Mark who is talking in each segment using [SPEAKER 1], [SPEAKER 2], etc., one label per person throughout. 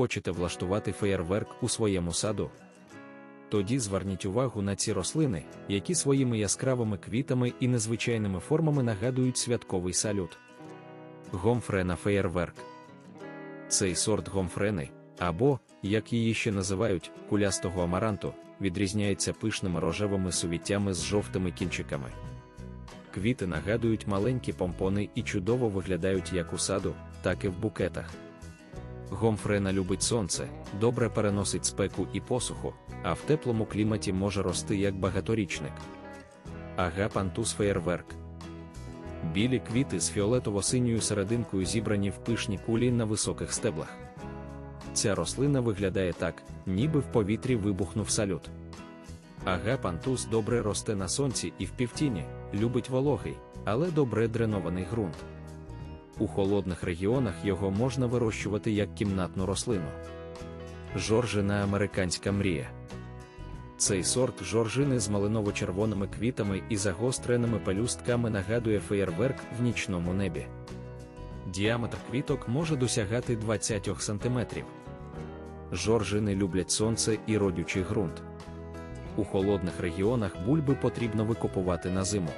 [SPEAKER 1] Хочете влаштувати феєрверк у своєму саду? Тоді зверніть увагу на ці рослини, які своїми яскравими квітами і незвичайними формами нагадують святковий салют. Гомфрена феєрверк. Цей сорт гомфрени, або, як її ще називають, кулястого амаранту, відрізняється пишними рожевими сувіттями з жовтими кінчиками. Квіти нагадують маленькі помпони і чудово виглядають як у саду, так і в букетах. Гомфрена любить сонце, добре переносить спеку і посуху, а в теплому кліматі може рости як багаторічник. Агапантус феєрверк. Білі квіти з фіолетово-синьою серединкою зібрані в пишні кулі на високих стеблах. Ця рослина виглядає так, ніби в повітрі вибухнув салют. Агапантус добре росте на сонці і в півтіні, любить вологий, але добре дренований ґрунт. У холодних регіонах його можна вирощувати як кімнатну рослину. Жоржина американська мрія. Цей сорт жоржини з малиново-червоними квітами і загостреними пелюстками нагадує феєрверк в нічному небі. Діаметр квіток може досягати 20 см. Жоржини люблять сонце і родючий ґрунт. У холодних регіонах бульби потрібно викопувати на зиму.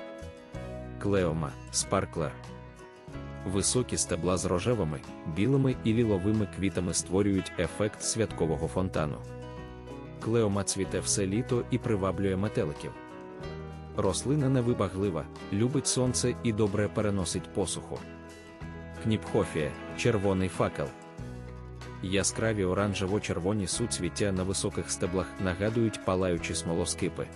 [SPEAKER 1] Клеома, спарклер. Високі стебла з рожевими, білими і ліловими квітами створюють ефект святкового фонтану. Клеома цвіте все літо і приваблює метеликів. Рослина невибаглива, любить сонце і добре переносить посуху. Кніпхофія червоний факел. Яскраві оранжево-червоні суцвіття на високих стеблах нагадують палаючі смолоскипи.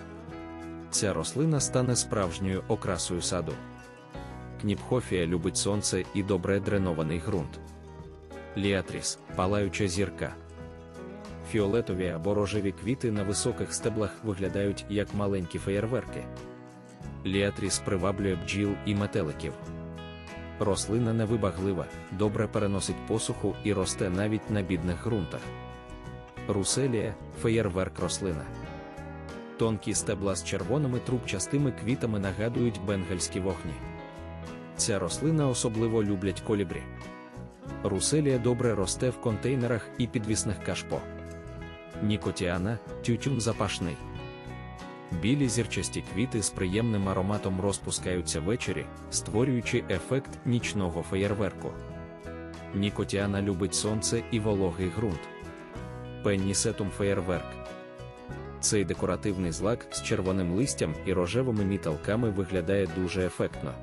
[SPEAKER 1] Ця рослина стане справжньою окрасою саду. Кніпхофія любить сонце і добре дренований ґрунт. Ліатріс палаюча зірка. Фіолетові або рожеві квіти на високих стеблах виглядають як маленькі феєрверки. Ліатріс приваблює бджіл і метеликів. Рослина невибаглива, добре переносить посуху і росте навіть на бідних ґрунтах. Руселія феєрверк рослина. Тонкі стебла з червоними трубчастими квітами нагадують бенгальські вогні. Ця рослина особливо люблять колібрі. Руселія добре росте в контейнерах і підвісних кашпо. Нікотіана тютюн запашний. Білі зірчасті квіти з приємним ароматом розпускаються ввечері, створюючи ефект нічного феєрверку. Нікотіана любить сонце і вологий ґрунт. Пеннісетум феєрверк. Цей декоративний злак з червоним листям і рожевими міталками виглядає дуже ефектно.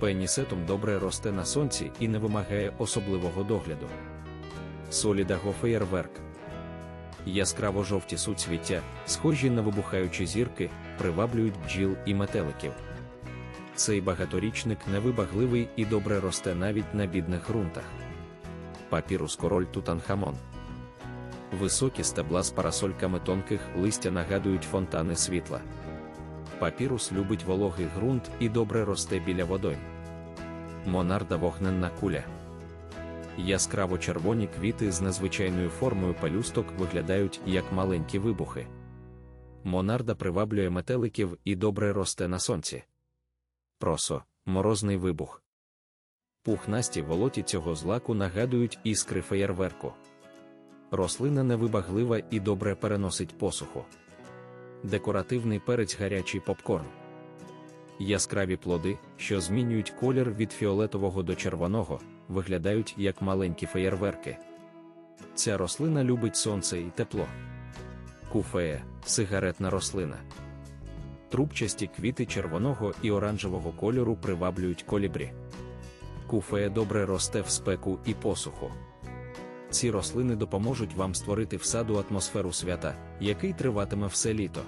[SPEAKER 1] Пеннісетум добре росте на сонці і не вимагає особливого догляду. Солідаго феєрверк. Яскраво жовті суцвіття, схожі на вибухаючі зірки, приваблюють бджіл і метеликів. Цей багаторічник невибагливий і добре росте навіть на бідних ґрунтах. Папірус король Тутанхамон. Високі стебла з парасольками тонких листя нагадують фонтани світла. Папірус любить вологий ґрунт і добре росте біля водойм. Монарда вогненна куля. Яскраво червоні квіти з незвичайною формою пелюсток виглядають як маленькі вибухи. Монарда приваблює метеликів і добре росте на сонці. Просо морозний вибух. Пухнасті волоті цього злаку нагадують іскри феєрверку. Рослина невибаглива і добре переносить посуху. Декоративний перець гарячий попкорн. Яскраві плоди, що змінюють колір від фіолетового до червоного, виглядають як маленькі феєрверки. Ця рослина любить сонце і тепло. Куфея сигаретна рослина. Трубчасті квіти червоного і оранжевого кольору приваблюють колібрі. Куфея добре росте в спеку і посуху. Ці рослини допоможуть вам створити в саду атмосферу свята, який триватиме все літо.